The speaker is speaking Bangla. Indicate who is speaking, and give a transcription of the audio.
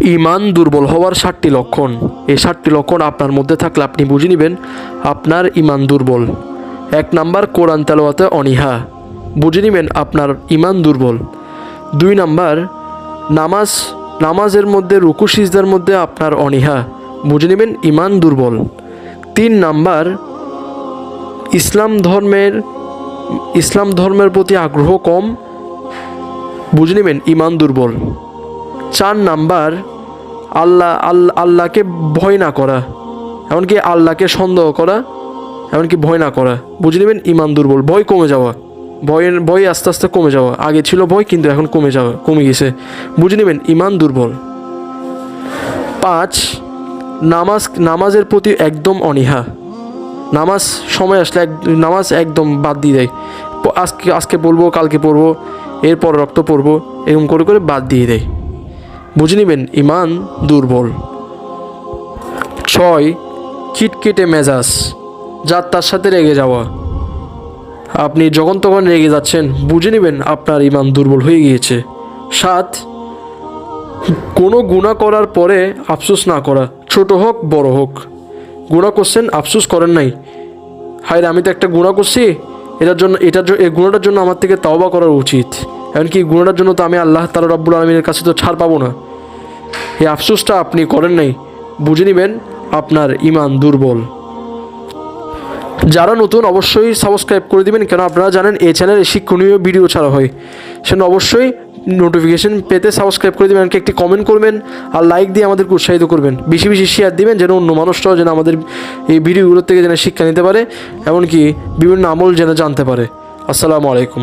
Speaker 1: ইমান দুর্বল হওয়ার ষাটটি লক্ষণ। এই ষাটটি লক্ষণ আপনার মধ্যে থাকলে আপনি বুঝে নেবেন আপনার ইমান দুর্বল। এক নাম্বার, কোরআন তেলাওয়াতে অনীহা। বুঝে নেবেন আপনার ইমান দুর্বল। দুই নাম্বার, নামাজ, নামাজের মধ্যে, রুকু, সিজদার মধ্যে আপনার অনীহা। বুঝে নেবেন ইমান দুর্বল। তিন নাম্বার, ইসলাম ধর্মের ইসলাম ধর্মের প্রতি আগ্রহ কম। বুঝে নেবেন ইমান দুর্বল। চার নাম্বার, আল্লাহ আল্লাহ, আল্লাহকে ভয় না করা, এমনকি আল্লাহকে সন্দেহ করা, এমনকি ভয় না করা। বুঝে নেবেন? ইমান দুর্বল। ভয় কমে যাওয়া। ভয়ের, ভয় আস্তে আস্তে কমে যাওয়া। আগে ছিল ভয়, কিন্তু এখন কমে যাওয়া, কমে গেছে। বুঝে নেবেন? ইমান দুর্বল। পাঁচ, নামাজ, নামাজের প্রতি একদম অনীহা। নামাজ সময় আসলে এক, নামাজ একদম বাদ দিয়ে দেয়। আজকে আজকে বলব কালকে পড়ব, এরপর রক্ত পড়ব, এরকম করে করে বাদ দিয়ে দেয়। বুঝে নেবেন ইমান দুর্বল। ছয়, খিটখিটে মেজাজ যার তার সাথে রেগে যাওয়া। আপনি যখন তখন রেগে যাচ্ছেন, বুঝে নেবেন আপনার ইমান দুর্বল হয়ে গিয়েছে। সাত, কোনো গুণা করার পরে আফসোস না করা, ছোট হোক, বড় হোক। গুণা করছেন, আফসোস করেন নাই। হায় আমি তো একটা গুণা করছি, এটার জন্য এটার জন্য, এই গুণাটার জন্য আমার থেকে তাওবা করা উচিত। এমনকি এই গুণাটার জন্য তো আমি আল্লাহ তালা রব্বুল আলমীর কাছে তো ছাড় পাবো না। এই আফসোসটা আপনি করেন নাই, বুঝে নেবেন আপনার ইমান দুর্বল। যারা নতুন অবশ্যই সাবস্ক্রাইব করে দিবেন কেন আপনারা জানেন এই চ্যানেলে শিক্ষণীয় ভিডিও ছাড়া হয়। সেজন্য অবশ্যই নোটিফিকেশন পেতে সাবস্ক্রাইব করে দেবেন, একটি কমেন্ট করবেন আর লাইক দিয়ে আমাদেরকে উৎসাহিত করবেন। বেশি বেশি শেয়ার দিবেন যেন অন্য মানুষরাও যেন আমাদের এই ভিডিওগুলোর থেকে যেন শিক্ষা নিতে পারে, এমনকি বিভিন্ন আমল যেন জানতে পারে। আসসালামু আলাইকুম।